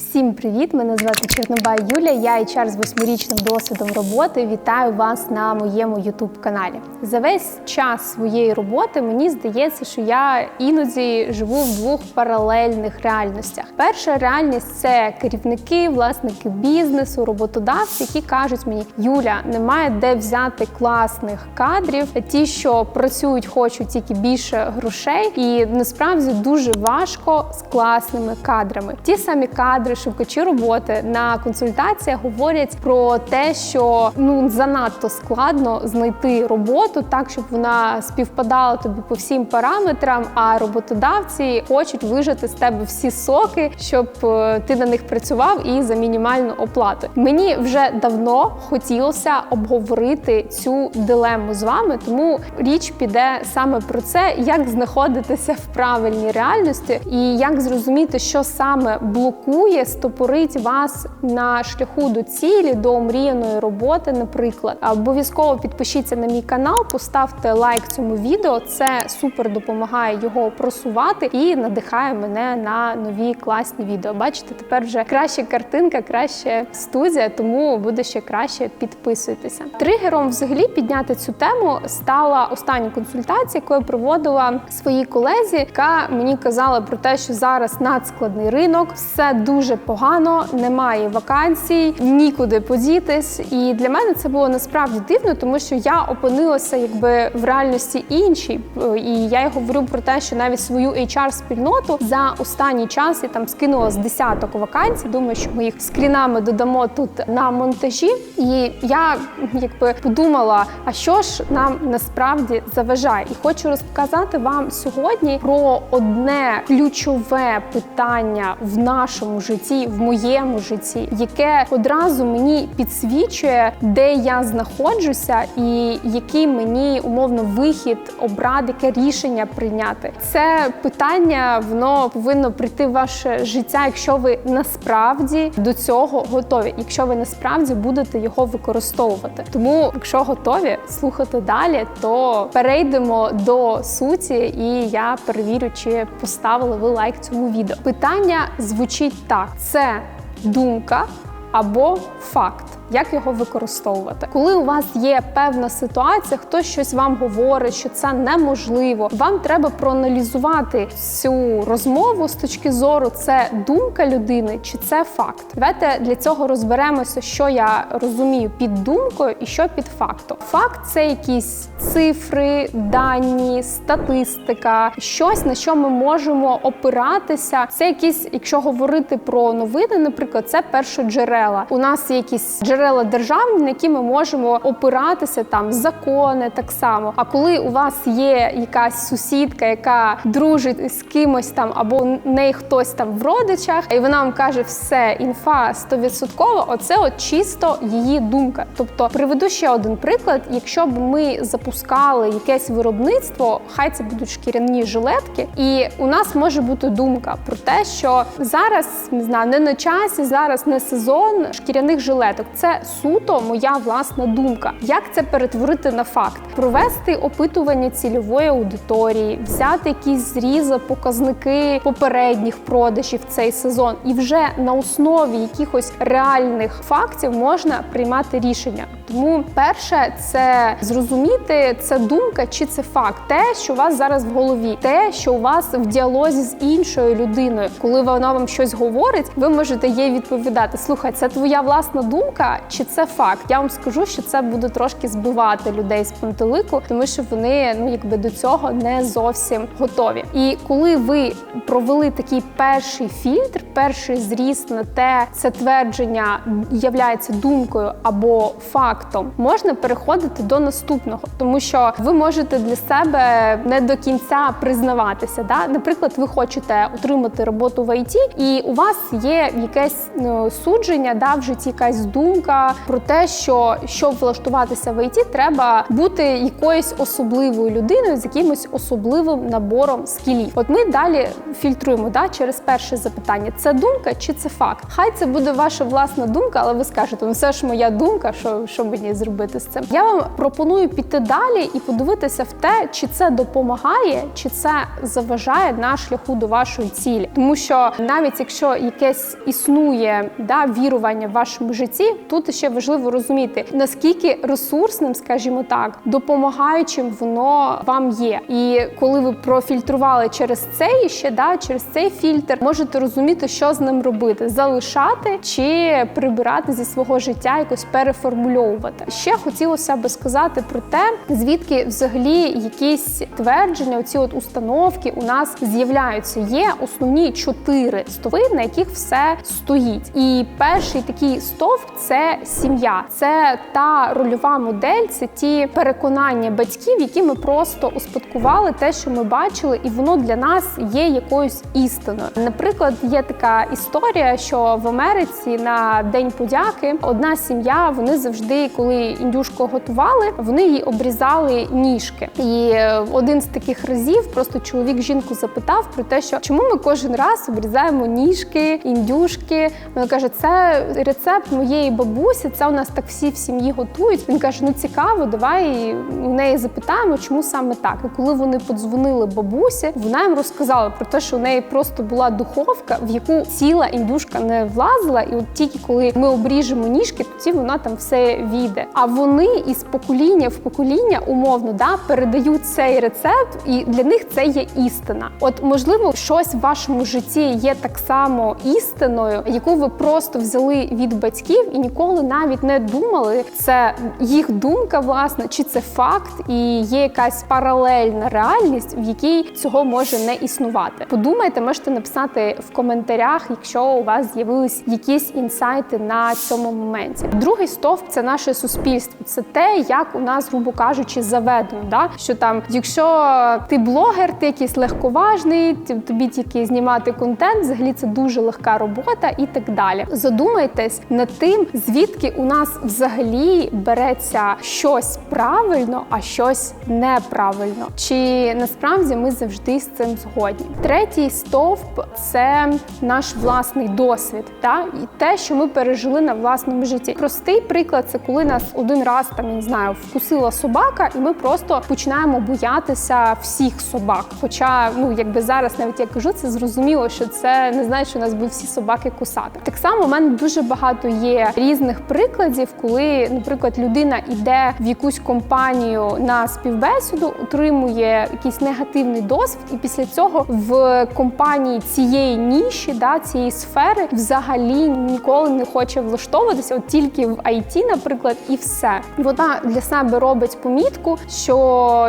Всім привіт! Мене звати Чорнобай Юля. Я HR з восьмирічним досвідом роботи. Вітаю вас на моєму youtube каналі. За весь час своєї роботи мені здається, що я іноді живу в двох паралельних реальностях. Перша реальність це керівники, власники бізнесу, роботодавці, які кажуть мені, Юля, немає де взяти класних кадрів. Ті, що працюють, хочуть тільки більше грошей, і насправді дуже важко з класними кадрами. Ті самі кадри, шукачі роботи на консультаціях говорять про те, що ну занадто складно знайти роботу так, щоб вона співпадала тобі по всім параметрам. А роботодавці хочуть вижати з тебе всі соки, щоб е, ти на них працював і за мінімальну оплату. Мені вже давно хотілося обговорити цю дилему з вами, тому річ піде саме про це, як знаходитися в правильній реальності і як зрозуміти, що саме блокує, стопорить вас на шляху до цілі, до омріяної роботи. Наприклад, обов'язково підпишіться на мій канал, поставте лайк цьому відео. Це супер допомагає його просувати і надихає мене на нові класні відео. Бачите, тепер вже краща картинка, краща студія, тому буде ще краще підписуйтеся. Тригером взагалі підняти цю тему стала остання консультація, яку я проводила своїй колезі, яка мені казала про те, що зараз надскладний ринок, все дуже погано, немає вакансій, нікуди подітись. І для мене це було насправді дивно, тому що я опинилася якби в реальності іншій. І я говорю про те, що навіть свою HR-спільноту за останній час я там скинула з десяток вакансій. Думаю, що ми їх скрінами додамо тут на монтажі. І я якби подумала, а що ж нам насправді заважає? І хочу розказати вам сьогодні про одне ключове питання в нашому житті, в моєму житті, яке одразу мені підсвічує, де я знаходжуся, і який мені умовно вихід обрати, яке рішення прийняти. Це питання воно повинно прийти в ваше життя, якщо ви насправді до цього готові, якщо ви насправді будете його використовувати. Тому, якщо готові слухати далі, то перейдемо до суті, і я перевірю, чи поставили ви лайк цьому відео. Питання звучить так: це думка або факт. Як його використовувати, коли у вас є певна ситуація, хтось щось вам говорить, що це неможливо. Вам треба проаналізувати цю розмову з точки зору, це думка людини чи це факт. Давайте для цього розберемося, що я розумію під думкою і що під фактом. Факт це якісь цифри, дані, статистика, щось на що ми можемо опиратися. Це якісь, якщо говорити про новини, наприклад, це першоджерела. У нас є якісь джерела джерела державні, на які ми можемо опиратися там закони так само. А коли у вас є якась сусідка, яка дружить з кимось там, або в неї хтось там в родичах, і вона вам каже, все, інфа 100%, оце от чисто її думка. Тобто, приведу ще один приклад: якщо б ми запускали якесь виробництво, хай це будуть шкіряні жилетки, і у нас може бути думка про те, що зараз не знаю, не на часі, зараз не сезон шкіряних жилеток. Це суто моя власна думка. Як це перетворити на факт? Провести опитування цільової аудиторії, взяти якісь зрізи, показники попередніх продажів цей сезон, і вже на основі якихось реальних фактів можна приймати рішення. Тому перше це зрозуміти, це думка чи це факт, те, що у вас зараз в голові, те, що у вас в діалозі з іншою людиною, коли вона вам щось говорить, ви можете їй відповідати: Слухай, це твоя власна думка, чи це факт? Я вам скажу, що це буде трошки збивати людей з пантелику, тому що вони ну якби до цього не зовсім готові. І коли ви провели такий перший фільтр, перший зріст на те, це твердження являється думкою або фактом, можна переходити до наступного, тому що ви можете для себе не до кінця признаватися. Да? Наприклад, ви хочете отримати роботу в ІТ, і у вас є якесь ну, судження, да, в житті якась думка про те, що щоб влаштуватися в ІТ, треба бути якоюсь особливою людиною з якимось особливим набором скілів. От ми далі фільтруємо да, через перше запитання: це думка чи це факт? Хай це буде ваша власна думка, але ви скажете, ну все ж моя думка, що що мені зробити з цим? Я вам пропоную піти далі і подивитися в те, чи це допомагає, чи це заважає на шляху до вашої цілі. Тому що навіть якщо якесь існує да, вірування в вашому житті, тут ще важливо розуміти, наскільки ресурсним, скажімо так, допомагаючим воно вам є. І коли ви профільтрували через цей ще да, через цей фільтр, можете розуміти, що з ним робити: залишати чи прибирати зі свого життя, якось переформульовувати. Ще хотілося би сказати про те, звідки взагалі якісь твердження, оці от установки у нас з'являються. Є основні чотири стовпи, на яких все стоїть. І перший такий стовп це сім'я, це та рольова модель, це ті переконання батьків, які ми просто успадкували те, що ми бачили, і воно для нас є якоюсь істиною. Наприклад, є така історія, що в Америці на день подяки одна сім'я вони завжди, коли індюшку готували, вони їй обрізали ніжки. І один з таких разів просто чоловік жінку запитав про те, що чому ми кожен раз обрізаємо ніжки, індюшки. Вона каже, це рецепт моєї бабусі. Це у нас так всі в сім'ї готують. Він каже: Ну цікаво, давай у неї запитаємо, чому саме так. І коли вони подзвонили бабусі, вона їм розказала про те, що у неї просто була духовка, в яку ціла індюшка не влазила, і от тільки коли ми обріжемо ніжки, тоді вона там все війде. А вони із покоління в покоління умовно да передають цей рецепт, і для них це є істина. От можливо, щось в вашому житті є так само істиною, яку ви просто взяли від батьків і ніколи навіть не думали. Це їх думка, власне, чи це факт, і є якась паралельна реальність, в якій цього може не існувати. Подумайте, можете написати в коментарях, якщо у вас з'явились якісь інсайти на цьому моменті. Другий стовп це наше суспільство. Це те, як у нас, грубо кажучи, заведено. Да? Що там, якщо ти блогер, ти якийсь легковажний, тобі тільки знімати контент, взагалі це дуже легка робота і так далі. Задумайтесь над тим, звідки у нас взагалі береться щось правильно, а щось неправильно. Чи насправді ми завжди з цим згодні? Третій стовп це наш власний досвід, та і те, що ми пережили на власному житті. Простий приклад це коли нас один раз там я не знаю, вкусила собака, і ми просто починаємо боятися всіх собак. Хоча, ну якби зараз навіть я кажу, це зрозуміло, що це не знає, що нас би всі собаки кусати. Так само у мене дуже багато є різних прикладів, коли, наприклад, людина йде в якусь компанію на співбесіду, отримує якийсь негативний досвід, і після цього в компанії цієї ніші, да цієї сфери, взагалі ніколи не хоче влаштовуватися, от тільки в IT, наприклад, і все. Вона для себе робить помітку, що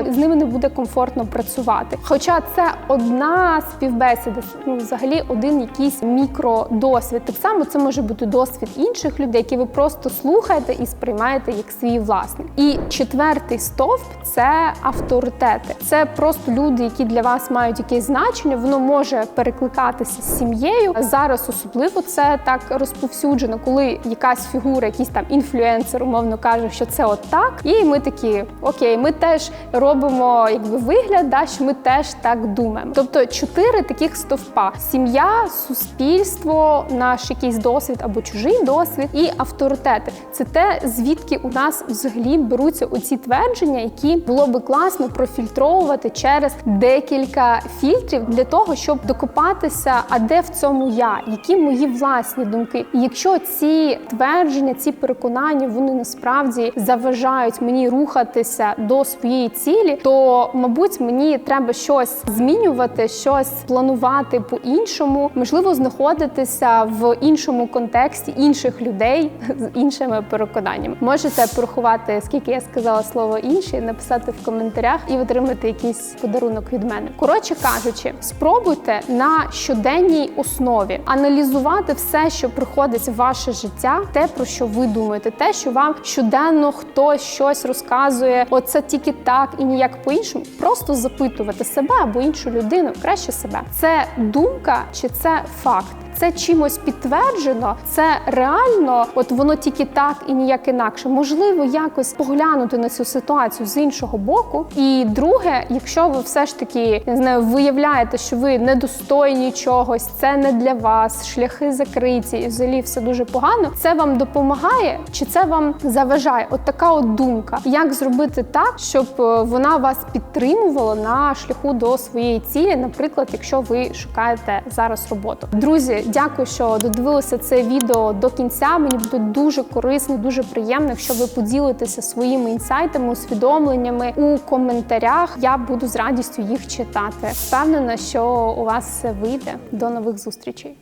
з ними не буде комфортно працювати. Хоча це одна співбесіда, ну взагалі один якийсь мікродосвід. Так само це може бути досвід інших людей, які ви просто слухаєте і сприймаєте як свій власний. І четвертий стовп це авторитети. Це просто люди, які для вас мають якесь значення. Воно може перекликатися з сім'єю. Зараз особливо це так розповсюджено, коли якась фігура, якийсь там інфлюенсер, умовно каже, що це от так. І ми такі, окей, ми теж робимо якби вигляд, да, що ми теж так думаємо. Тобто чотири таких стовпа: сім'я, суспільство, наш якийсь досвід або чужий досвід, і авторитети. Це те, звідки у нас взагалі беруться оці твердження, які було би класно профільтровувати через декілька фільтрів для того, щоб докопатися, а де в цьому я, які мої власні думки. І якщо ці твердження, ці переконання, вони насправді заважають мені рухатися до своєї цілі, то мабуть мені треба щось змінювати, щось планувати по-іншому, можливо, знаходитися в іншому контексті інших людей з іншими переконаннями. Можете порахувати, скільки я сказала слово інші, написати в коментарях і отримати якийсь подарунок від мене. Коротше кажучи, спробуйте на щоденній основі аналізувати все, що приходить в ваше життя, те про що ви думаєте, те, що вам щоденно хтось щось розказує. Оце тільки так і ніяк по-іншому. Просто запитувати себе або іншу людину, краще себе. Це думка чи це факт? Це чимось підтверджено, це реально, от воно тільки так і ніяк інакше. Можливо, якось поглянути на цю ситуацію з іншого боку. І друге, якщо ви все ж таки не знаю, виявляєте, що ви недостойні чогось, це не для вас, шляхи закриті, і взагалі все дуже погано. Це вам допомагає чи це вам заважає? От така от думка. Як зробити так, щоб е, вона вас підтримувала на шляху до своєї цілі, наприклад, якщо ви шукаєте зараз роботу. Друзі, дякую, що додивилися це відео до кінця. Мені буде дуже корисно, дуже приємно, якщо ви поділитеся своїми інсайтами, усвідомленнями у коментарях. Я буду з радістю їх читати. Впевнена, що у вас все вийде. До нових зустрічей.